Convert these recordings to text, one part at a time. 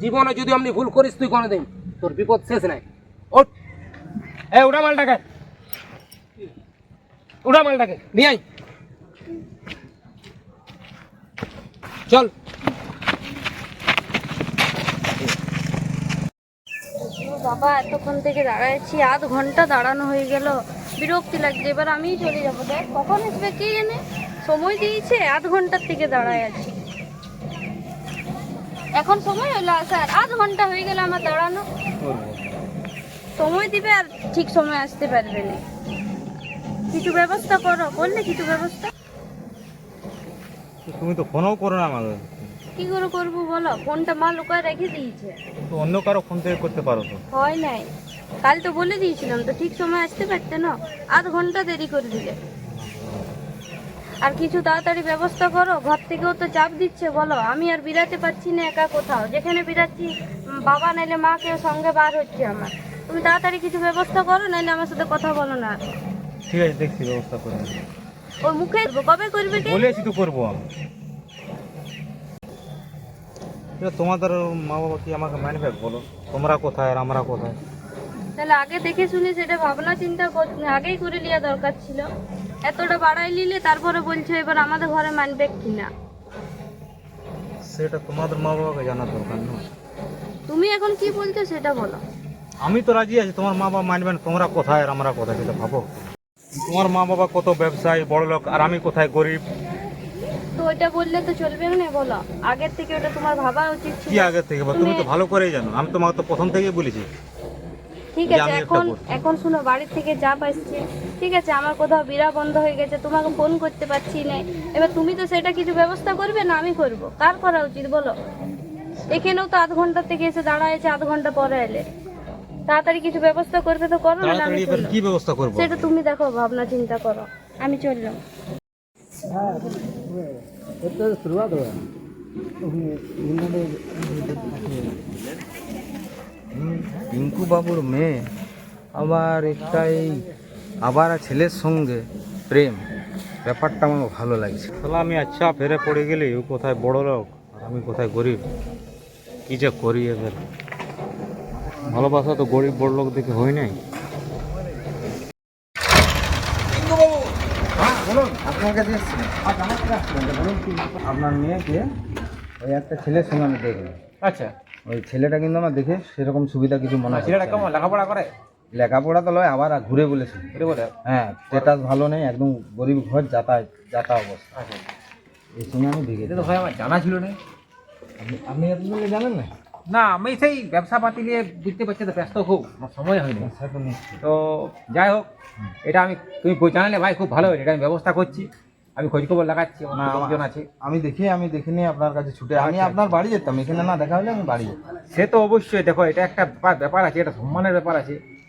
জীবনে যদি আপনি ভুল করিস তুই কোনোদিন, তোর বিপদ শেষ নাই। ওঠ। এ উঠা মালটাকে। উঠা মালটাকে। নিয়ে আয়। চল। বাবা, এতক্ষণ থেকে দাঁড়াচ্ছি আধ ঘণ্টা দাঁড়ানো হয়ে গেল। বিরক্তি লাগছে, এবার আমিই চলে যাব। দেখ, কখন আসবে কে জানে? সময় দিয়েছে, আধ ঘণ্টার থেকে দাঁড়ায় আছি। এখন সময় হলো আসার আধ ঘণ্টা হয়ে গেল আমার দাঁড়ানো। সময় দিবে আর ঠিক সময় আসতে পারবে না। কিছু ব্যবস্থা করো করলে কিছু ব্যবস্থা। তুমি তো ফোনও করো না আমাকে কি করে করব বলো? ফোনটা মা লুকায় রেখে দিয়েছে। তো অন্য কারও ফোন থেকে করতে পারো তো। হয় নাই। কাল তো বলে দিয়েছিলাম তো ঠিক সময় আসতে পারতে না। আধ ঘণ্টা দেরি করে দিলে। আর কিছু তাড়াতাড়ি ব্যবস্থা করো ঘর থেকেও তো চাপ দিচ্ছে বলো। আমি আর বিরাতে পারছি না একা কোথাও। যেখানে বিরাচ্ছি বাবা নাইলে মা কেউ সঙ্গে বার হচ্ছে আমার। তুমি তাড়াতাড়ি কিছু ব্যবস্থা করো নাইলে আমার সাথে কথা বলো না। ঠিক আছে দেখছি ব্যবস্থা করে ওই মুখে কবে করবে বলেছি তো করব আমি। তোমাদের মা বাবা কি আমাকে মানবে বলো? তোমরা কোথায় আর আমরা কোথায়? তাহলে আগে দেখে শুনে সেটা ভাবনা চিন্তা আগেই করে নেওয়া দরকার ছিল। এতটা বাড়াই নিলে তারপরে বলছে এবার আমাদের ঘরে মানবে কিনা? সেটা তোমাদের মা বাবাকে জানা দরকার না। তুমি এখন কি বলছো সেটা বলো। আমি তো রাজি আছি তোমার মা বাবা মানবেন তোমরা কোথায় আর আমরা কোথায় সেটা ভাবো। তোমার মা বাবা কত ব্যবসায়ী বড় লোক আর আমি কোথায় গরিব? তো ওইটা বললে তো চলবে না বলো। আগের থেকে ওটা তোমার ভাবা উচিত ছিল। কি ছিল আগে থেকে? বলো? তুমি তো ভালো করেই জানো। আমি তোমাকে তো প্রথম থেকেই বলেছি। ঠিক আছে এখন এখন শুনো বাড়ির থেকে চাপ আসছে ঠিক আছে আমার কোথাও বিড়া বন্ধ হয়ে গেছে তোমাকে ফোন করতে পারছি না। এবার তুমি তো সেটা কিছু ব্যবস্থা করবে না আমি করব। কার করা উচিত বলো? এখানেও তো আধ ঘণ্টা থেকে এসে দাঁড়ায়েছে আধ ঘণ্টা পরে এলে। তাড়াতাড়ি কিছু ব্যবস্থা করবে তো করো না আমি কি ব্যবস্থা করব? সেটা তুমি দেখো ভাবনা চিন্তা করো। আমি চললাম। পিঙ্কু বাবুর মেয়ে। আবার একটা এই আবার ছেলের সঙ্গে প্রেম। ব্যাপারটা আমার ভালো লাগছে। তাহলে আমি আচ্ছা ফেরে পড়ে গেলি ও কোথায় বড় লোক আর আমি কোথায় গরিব? কি যে করি এবার? ভালোবাসা তো গরিব বড় লোক দেখে হয় নাই। হ্যাঁ বলুন আপনার কাছে এসেছিলেন বলুন কি? আপনার মেয়েকে ওই একটা ছেলের সঙ্গে আমি দেখলাম। আচ্ছা। ওই ছেলেটা কিন্তু আমার দেখে সেরকম সুবিধা কিছু মনে হয় ছেলেটা কেমন? লেখাপড়া করে? লেখাপড়া তো লয় আবার ঘুরে বলেছে। এটা বলে? হ্যাঁ স্টেটাস ভালো নেই একদম গরিব ঘর যাতায়াত যাতা অবস্থা। আচ্ছা। এই সঙ্গে আমি এটা তো ভাই আমার জানা ছিল না। আপনি- আপনি আপনি জানেন না? না আমি সেই ব্যবসা পাতি নিয়ে বুঝতে পারছি তো ব্যস্ত খুব আমার সময় হয়নি। তো তো যাই হোক এটা আমি তুমি জানালে ভাই খুব ভালো এটা আমি ব্যবস্থা করছি। আমি খোঁজ খবর লাগাচ্ছি আমার লোকজন আছে। আমি দেখি আমি দেখিনি আপনার কাছে ছুটে আমি আচ্ছা, আপনার বাড়ি যেতাম এখানে না দেখা হলে আমি বাড়ি যেতাম। সে তো অবশ্যই দেখো এটা একটা ব্যাপার ব্যাপার আছে এটা সম্মানের ব্যাপার আছে।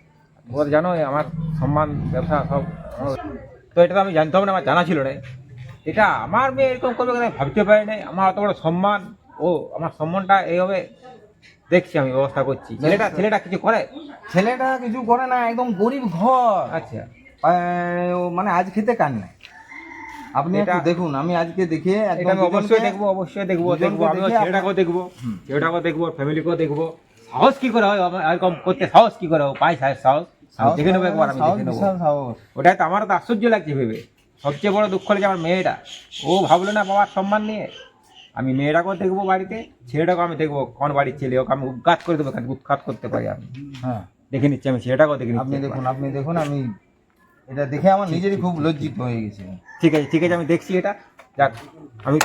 তোমরা জানো আমার সম্মান ব্যবসা সব তো এটা তো আমি জানতাম না আমার জানা ছিল না। এটা আমার মেয়ে এরকম করবে কেন ভাবতে পারি নাই। আমার অত বড় সম্মান ও আমার সম্মানটা এইভাবে দেখছি আমি ব্যবস্থা করছি। ছেলেটা ছেলেটা কিছু করে? ছেলেটা কিছু করে না একদম গরিব ঘর। আচ্ছা। মানে আজ খেতে কান নাই। আপনি এটা- দেখুন আমি আজকে দেখে এটা আমি অবশ্যই দেখব অবশ্যই দেখব দেখব আমি ছেলেটাকেও দেখব ছেলেটাকেও দেখব ফ্যামিলিকেও দেখব। সাহস কি করে হয়? এরকম করতে সাহস কি করে হয়? পাই সাহস। আমি দেখে নেব একবার আমি দেখে নেব। ওটাই তো আমার তো আশ্চর্য লাগছে ভেবে। সবচেয়ে বড় দুঃখ লাগে আমার মেয়েটা। ও ভাবলো না বাবার সম্মান নিয়ে। আমি মেয়েটাকেও দেখব বাড়িতে ছেলেটাকেও আমি দেখব। কোন বাড়ির ছেলে ওকে আমি উৎখাত করে দেবো উৎখাত করতে পারি আমি। হ্যাঁ। দেখে নিচ্ছি আমি ছেলেটাকেও দেখে আপনি দেখুন আপনি দেখুন আমি এটা দেখে আমার নিজেরই খুব লজ্জিত হয়ে গেছে। ঠিক আছে ঠিক আছে আমি দেখছি এটা। যাক আমি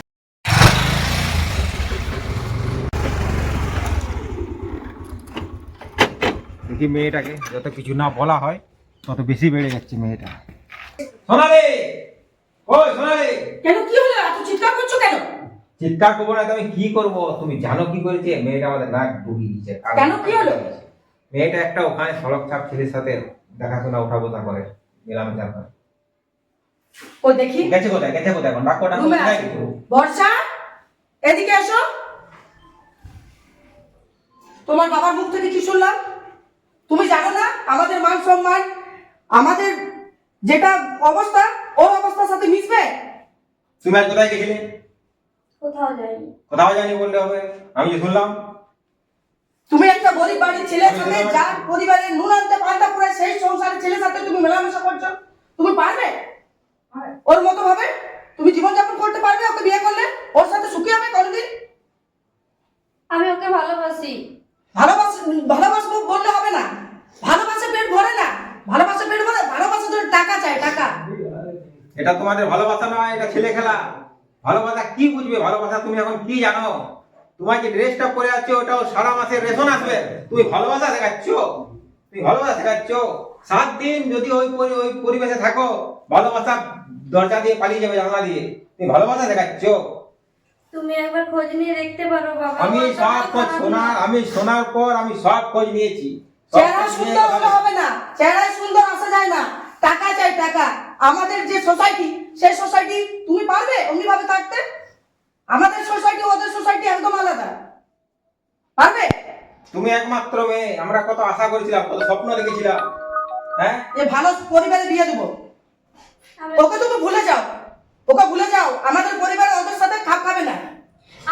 দেখি মেয়েটাকে যত কিছু না বলা হয় তত বেশি বেড়ে যাচ্ছে মেয়েটা। সোনালি! ওই সোনালি! কেন কি হলো? এত চিৎকার করছ কেন? চিৎকার করব না আমি কি করব? তুমি জানো কি করেছে? মেয়েটা আমাদের নাক ডুবিয়ে দিয়েছে কেন? কি হলো? মেয়েটা একটা ওখানে সড়ক চাপ ছেলের সাথে দেখাশোনা উঠা বোঝা করে মেলামেশা করে ওই দেখি। গেছে কোথায়? গেছে কোথায়? এখন? বর্ষা এদিকে এসো। তোমার বাবার মুখ থেকে কি শুনলাম? তুমি জানো না আমাদের মান সম্মান আমাদের যেটা অবস্থা ওর অবস্থার সাথে মিশবে? তুমি আজ কোথায় গেছিলে? কোথাও যাইনি। কোথাও জানি বললে হবে? আমি যে শুনলাম? তুমি একটা গরিব বাড়ির ছেলের সাথে যার পরিবারের নুন আনতে পান্তা পুরায় সেই সংসারের ছেলের সাথে তুমি মেলামেশা করছ। তুমি পারবে। ওর মতো ভাবে? তুমি জীবনযাপন করতে পারবে ওকে বিয়ে করলে? ওর সাথে সুখী হবে কোনদিন? আমি ওকে ভালোবাসি। ভালোবাসা ভালোবাসবো বললে হবে না। ভালোবাসা পেট ভরে না। ভালোবাসা পেট ভরে, ভালোবাসা জন্য টাকা চাই, টাকা। এটা তোমাদের ভালোবাসা নয়, এটা ছেলে খেলা। ভালোবাসা কি বুঝবে? ভালোবাসা তুমি এখন কি জানো? তোমার যে ড্রেসটা পরে আছো, ওটাও সারা মাসের রেশন আসবে। তুমি ভালোবাসা শেখাচ্ছ তুমি ভালোবাসা শেখাচ্ছ সাত দিন যদি ওই ওই পরিবেশে থাকো, ভালোবাসা দরজা দিয়ে পালিয়ে যাবে, জানলা দিয়ে। তুমি ভালোবাসা শেখাচ্ছ তুমি একবার খোঁজ নিয়ে দেখতে পারো বাবা। আমি সব খোঁজ খারাপ শোনার না। আমি শোনার পর আমি সব খোঁজ নিয়েছি। চেহারা সুন্দর হলে হবে না। চেহারায় সুন্দর আসা যায় না। টাকা চাই টাকা। আমাদের যে সোসাইটি সেই সোসাইটি তুমি পারবে অমনি ভাবে থাকতে? আমাদের সোসাইটি ওদের সোসাইটি একদম আলাদা। পারবে? তুমি একমাত্র মেয়ে। আমরা কত আশা করেছিলাম কত স্বপ্ন দেখেছিলাম। হ্যাঁ? যে ভালো পরিবারে বিয়ে দেবো। ওকে তুমি ভুলে যাও। ওকে ভুলে যাও আমাদের পরিবারে ওদের সাথে খাপ খাবে না।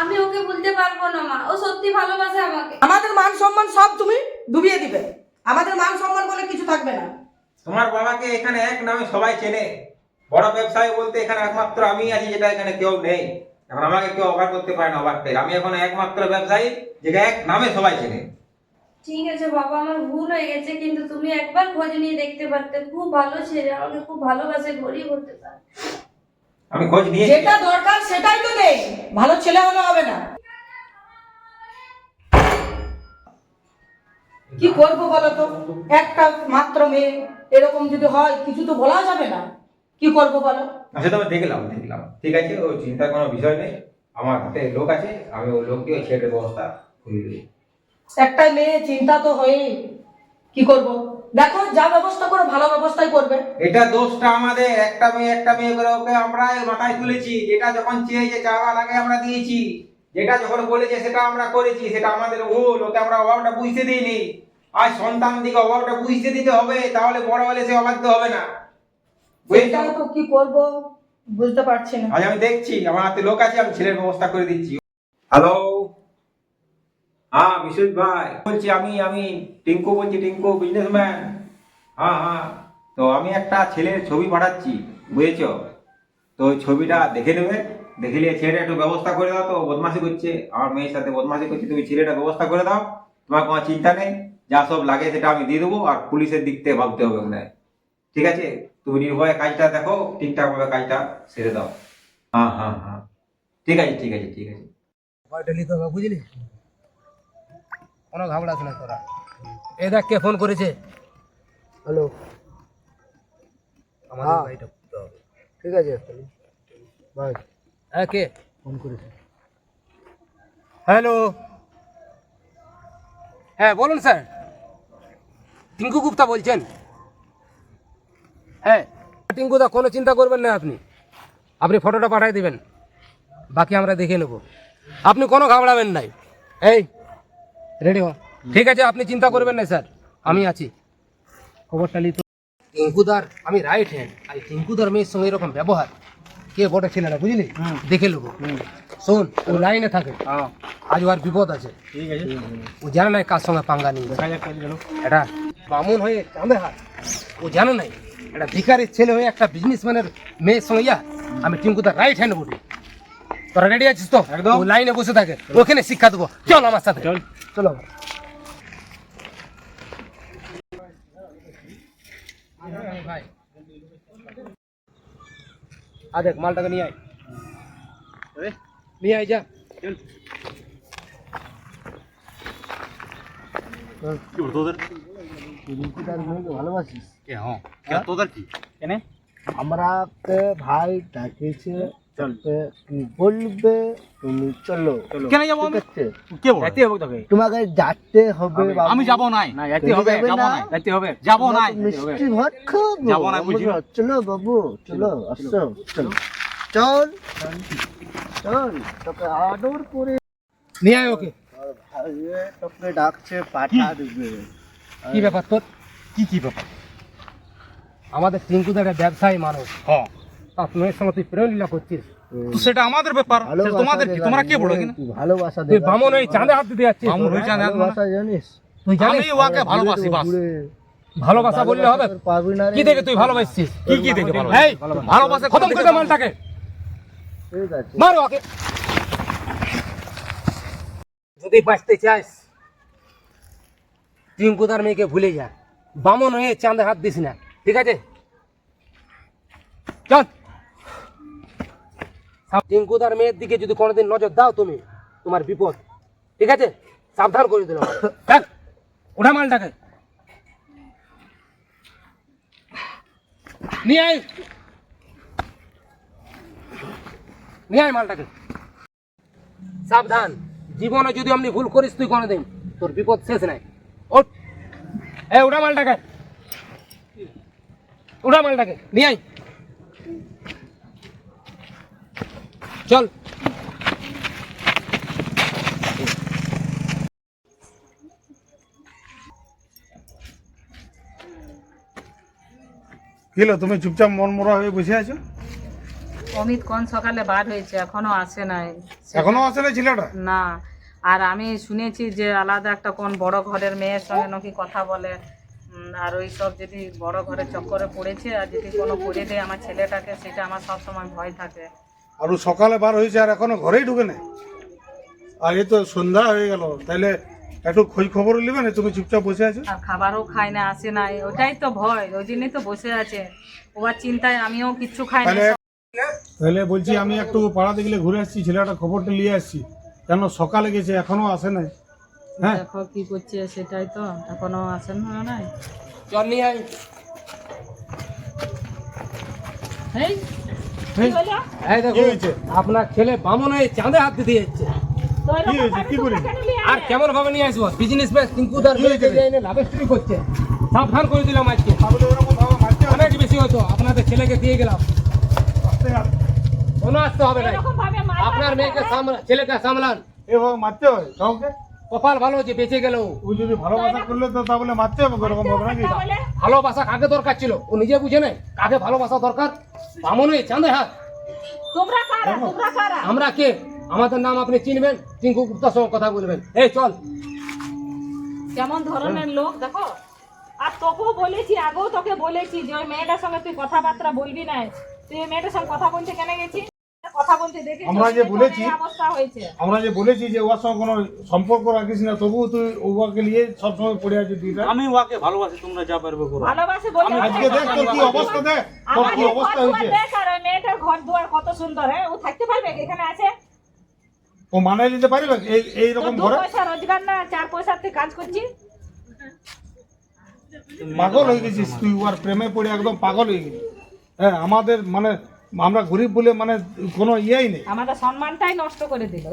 আমি ওকে বলতে পারব না মা। ও সত্যি ভালোবাসে আমাকে। আমাদের মান সম্মান সব তুমি ডুবিয়ে দিবে। আমাদের মান সম্মান বলে কিছু থাকবে না। তোমার বাবাকে এখানে এক নামে সবাই চেনে। বড় ব্যবসায়ী বলতে এখানে একমাত্র আমি আছি যেটা এখানে কেউ নেই। এখন আমাকে কেউ অবাক করতে পারে না অবাক পেয়ে আমি এখন একমাত্র ব্যবসায়ী যেটা এক নামে সবাই চেনে। ঠিক আছে বাবা আমার ভুল হয়ে গেছে কিন্তু তুমি একবার খোঁজ নিয়ে দেখতে পারতে। খুব ভালো ছেলে আমাকে খুব ভালোবাসে গরিব হতে পারে। আমি খোঁজ নিয়ে যেটা দরকার সেটাই তো নেই ভালো ছেলে হলে হবে না। কি করব বলো তো একটা মাত্র মেয়ে এরকম যদি হয় কিছু তো বলা যাবে না। কি করব বলো? আচ্ছা তবে দেখলাম দেখলাম। ঠিক আছে ও চিন্তার কোনো বিষয় নেই। আমার হাতে লোক আছে আমি ওই লোককে ওই ছেলের ব্যবস্থা করে দেবো। একটা মেয়ে চিন্তা তো হয়ই। কি করব? দেখো যা ব্যবস্থা করো ভালো ব্যবস্থাই করবে। এটা দোষটা আমাদের একটা মেয়ে একটা মেয়ে করে ওকে আমরা মাথায় তুলেছি যেটা যখন চেয়েছে চাওয়ার আগে আমরা দিয়েছি। যেটা যখন বলেছে সেটা আমরা করেছি সেটা আমাদের ভুল ওকে আমরা অভাবটা বুঝতে দিইনি। আজ সন্তান দিকে অভাবটা বুঝতে দিতে হবে তাহলে বড় হলে সে অবাধ্য হবে না? সেটাই তো কি করব? বুঝতে পারছি না। আজ আমি দেখছি আমার হাতে লোক আছে আমি ছেলের ব্যবস্থা করে দিচ্ছি। হ্যালো হ্যাঁ বিশ্বজিৎ ভাই। বলছি আমি আমি টিঙ্কু বলছি, টিঙ্কু বিজনেসম্যান হ্যাঁ হ্যাঁ। তো আমি একটা ছেলের ছবি পাঠাচ্ছি, বুঝেছ? তো ওই ছবিটা দেখে নেবে। দেখে ছেলেটা একটু ব্যবস্থা করে দাও তো ও বদমাশি করছে। আমার মেয়ের সাথে বদমাশি করছে, তুমি ছেলেটা ব্যবস্থা করে দাও। তোমার কোনো চিন্তা নেই, যা সব লাগে সেটা আমি দিয়ে দেবো, আর পুলিশের দিক থেকে ভাবতে হবে ওখানে। ঠিক আছে? তুমি নির্ভয়ে কাজটা দেখো, ঠিকঠাক ভাবে কাজটা সেরে দাও। হ্যাঁ হ্যাঁ হ্যাঁ। ঠিক আছে ঠিক আছে ঠিক আছে। বুঝলি? কোনো ঘাবড়াস না তোরা? এ দেখ কে ফোন করেছে। হ্যালো আমাদের বাড়িটা করতে হবে। ঠিক আছে। বাই হ্যাঁ কে? ফোন করেছে। হ্যালো হ্যাঁ বলুন স্যার টিঙ্কু গুপ্তা বলছেন। হ্যাঁ টিঙ্কু দা কোনো চিন্তা করবেন না আপনি। আপনি ফটোটা পাঠিয়ে দিবেন। বাকি আমরা দেখে নেব। আপনি কোনো ঘাবড়াবেন নাই। এই রেডি হ ঠিক আছে আপনি চিন্তা করবেন না স্যার। আমি আছি। খবরটা লিখো টিঙ্কুদার আমি রাইট হ্যান্ড আর টিঙ্কুদার মেয়ের সঙ্গে এরকম ব্যবহার কে বটে ছেলে না বুঝলি? দেখে নেব। শোন ও লাইনে থাকে। আজ ওর বিপদ আছে। ঠিক আছে। ও জানে না কার সঙ্গে পাঙ্গা নিয়ে। এটা বামুন হয়ে চাঁদে হাত। ও জানে নাই এটা ভিকারির ছেলে হয়ে একটা বিজনেসম্যানের মেয়ের সঙ্গে ইয়া। আমি টিঙ্কুদার রাইট হ্যান্ড বলি। তোরা রেডি আছিস তো? একদম। লাইনে বসে থাকে। ওখানে শিক্ষা দেবো। চল আমার সাথে। চল। চলো ভাই আ দেখ মালটাকে নিয়ে আয় নিয়ে আয় যা চল তোদের ভালোবাসিস হ্যাঁ তোদের কি কেনে আমরা তে ভাই ডাকেছে তোকে কি বলবে? তুমি চলো। কেন যাব আছে? কে বল তোমাকে যাতে হবে আমি যাব নাই। না যেতে হবে, যাব না? হবে। যাব নাই। মিষ্টি ভাত খাব যাব না, বুঝি। চলো বাবু চলো আসো চলো চল। চল। তোকে আদর করে নিয়ে আয় ওকে। তোকে ডাকছে পাঠা দিবে। কি ব্যাপার তোর? কি কি ব্যাপার? আমাদের টিঙ্কুদার একটা ব্যবসায়ী মানুষ। হ্যাঁ আপনার সঙ্গে তুই প্রেম লীলা করছিস তো সেটা আমাদের ব্যাপার। তোমাদের কি? তোমরা কে বলো কিনা ভালোবাসা তুই বামন ওই চাঁদে হাত দিতে যাচ্ছিস মামুন হয়েছে না ভালোবাসা জানিস? তুই জানিস? আমি ওকে ভালোবাসি বাস। ভালোবাসা বললে হবে? কি দেখে তুই ভালোবাসছিস কি কি দেখে ভালো এই ভালোবাসা। খতম করে দে মালটাকে। ঠিক আছে। মারো ওকে যদি বাঁচতে চাস টিঙ্কুদার মেয়েকে ভুলে যা। বামন হয়ে চাঁদে হাত দিস না। ঠিক আছে? চল। টিঙ্কুদার মেয়ের দিকে যদি কোনোদিন নজর দাও তুমি তোমার বিপদ। ঠিক আছে? সাবধান করে দিলাম। দেখ ওঠা মালটাকে। নিয়ে আয়। নিয়ে আয় মালটাকে। সাবধান। জীবনে যদি আপনি ভুল করিস তুই কোনোদিন তোর বিপদ শেষ নাই। ওঠ। এ উড়া মালটাকে। উড়া মালটাকে। নিয়ে আয়। চল। কিলো তুমি চুপচাপ মন মরা হয়ে বসে আছো? অমিত কোন সকালে বার হয়েছে? এখনও আসে নাই। এখনও আসে না ছেলেটা? না। আর আমি শুনেছি যে আলাদা একটা কোন বড় ঘরের মেয়ের সঙ্গে নাকি কথা বলে। আর ওই সব যদি বড় ঘরের চক্করে পড়েছে আর যদি কোনো করে দেয় আমার ছেলেটাকে সেটা আমার সব সময় ভয় থাকে। আর ও সকালে বার হয়েছে আর এখনও ঘরেই ঢুকে নেই। আর এই তো সন্ধ্যা হয়ে গেল। তাইলে একটু খোঁজ খবর নেবে না? তুমি চুপচাপ বসে আছো? আর খাবারও খায় না আসে নাই ওটাই তো ভয় ওই জন্যই তো বসে আছে। ওবার চিন্তায় আমিও কিচ্ছু খাই না। তাহলে তাহলে বলছি আমি একটু পাড়াতে গেলে ঘুরে আসছি ছেলেটা খবরটা নিয়ে আসছি। কেন সকালে গেছে এখনও আসে নাই? হ্যাঁ? দেখো কি করছে সেটাই তো। এখনও আসেন না নাই? চল নিয়ে আয় এই এই, এই দেখো আপনার ছেলে বামন হয়ে চাঁদে হাত দিতে যাচ্ছে। আর কেমন ভাবে নিয়ে আসব? বিজনেস লাভ স্টোরি করছে। সাবধান করে দিলাম আজকে। হবে? অনেক বেশি হতো আপনাদের ছেলেকে দিয়ে গেলাম। কোনো আসতে হবে না। আপনার মেয়েকে সামলা ছেলেকে সামলান। এভাবে মারতে কাউকে? কপাল ভালো যে বেঁচে গেল। ও। যদি ভালোবাসা করলে তো তাহলে মারতে হবে ওরকম ভাবে নাকি ভালোবাসা কাকে দরকার ছিল? ও নিজে বুঝে নেই কাকে ভালোবাসা দরকার? বামন হয়ে চাঁদে হাত। আমরা কে? আমাদের নাম আপনি চিনবেন? টিঙ্কু গুপ্তার সঙ্গে কথা বলবেন। এই চল। কেমন ধরনের লোক দেখো? আর তোকেও বলেছি আগেও তোকে বলেছি যে ওই মেয়েটার সঙ্গে তুই কথাবার্তা বলবি না। তুই ওই মেয়েটার সঙ্গে কথা বলতে কেন গেছি কথা বলতে দেখে আমরা যে বলেছি অবস্থা হয়েছে। আমরা যে বলেছি যে ওর সঙ্গে কোনো সম্পর্ক রাখিস না তবুও তুই ওকে নিয়ে সবসময় পড়ে আছিস দুইটা আমি ওকে ভালোবাসি তোমরা যা পারবে করো। ভালোবাসে বলে আজকে দেখ তোর কি অবস্থা দেখ তোর কি অবস্থা হয়েছে। দেখ আর মেয়েটার ঘর দুয়ার কত সুন্দর হ্যাঁ? ও থাকতে পারবে? এখানে আছে? ও মানায় নিতে পারবে এই তো এইরকম দু ঘরে? পয়সা রোজগার না চার পয়সাতে কাজ করছি? পাগল হয়ে গেছিস তুই ওর প্রেমে পড়ে একদম পাগল হয়ে গেছিস। হ্যাঁ আমাদের মানে আমরা গরিব বলে মানে কোনো ইয়েই নেই। আমাদের সম্মানটাই নষ্ট করে দিল।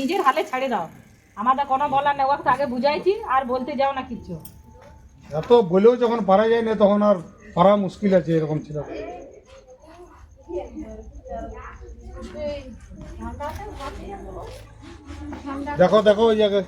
নিজের হালে ছাড়ে দাও। আমাদের কোনো বলার নেই। ওকে আগে বুঝাইছি আর বলতে যাও না কিচ্ছু এত বলেও যখন পারা যায় না তখন আর পারা মুশকিল আছে এরকম ছিল। দেখো দেখো ওই জায়গায়।